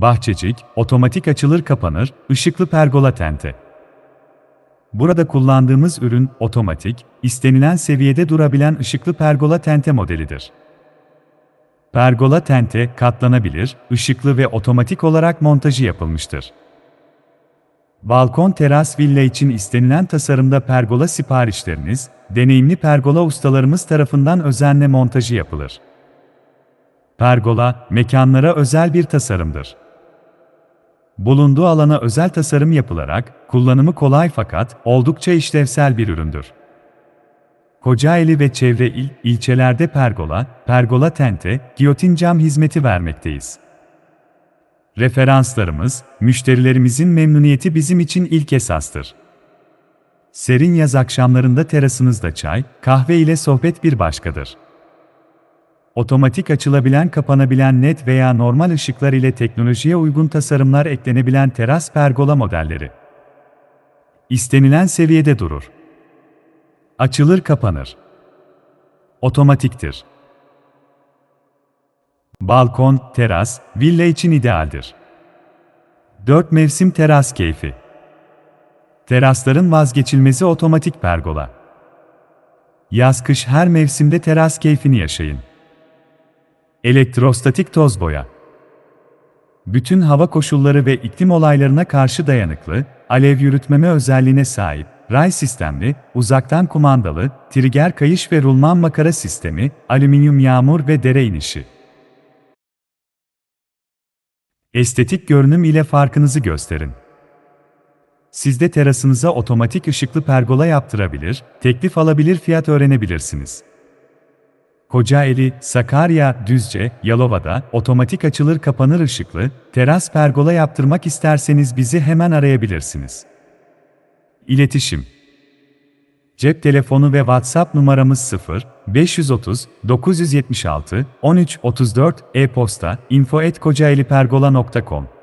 Bahçecik, otomatik açılır kapanır, ışıklı pergola tente. Burada kullandığımız ürün otomatik, istenilen seviyede durabilen ışıklı pergola tente modelidir. Pergola tente katlanabilir, ışıklı ve otomatik olarak montajı yapılmıştır. Balkon teras villa için istenilen tasarımda pergola siparişleriniz, deneyimli pergola ustalarımız tarafından özenle montajı yapılır. Pergola, mekanlara özel bir tasarımdır. Bulunduğu alana özel tasarım yapılarak, kullanımı kolay fakat oldukça işlevsel bir üründür. Kocaeli ve çevre il, ilçelerde pergola, pergola tente, giyotin cam hizmeti vermekteyiz. Referanslarımız, müşterilerimizin memnuniyeti bizim için ilk esastır. Serin yaz akşamlarında terasınızda çay, kahve ile sohbet bir başkadır. Otomatik açılabilen kapanabilen net veya normal ışıklar ile teknolojiye uygun tasarımlar eklenebilen teras pergola modelleri. İstenilen seviyede durur. Açılır kapanır. Otomatiktir. Balkon, teras, villa için idealdir. 4 mevsim teras keyfi. Terasların vazgeçilmezi otomatik pergola. Yaz-kış her mevsimde teras keyfini yaşayın. Elektrostatik toz boya. Bütün hava koşulları ve iklim olaylarına karşı dayanıklı, alev yürütmeme özelliğine sahip, ray sistemli, uzaktan kumandalı, trigger kayış ve rulman makara sistemi, alüminyum yağmur ve dere inişi. Estetik görünüm ile farkınızı gösterin. Siz de terasınıza otomatik ışıklı pergola yaptırabilir, teklif alabilir fiyat öğrenebilirsiniz. Kocaeli, Sakarya, Düzce, Yalova'da otomatik açılır kapanır ışıklı teras pergola yaptırmak isterseniz bizi hemen arayabilirsiniz. İletişim Cep telefonu ve WhatsApp numaramız 0 530 976 13 34 e-posta info@kocaelipergola.com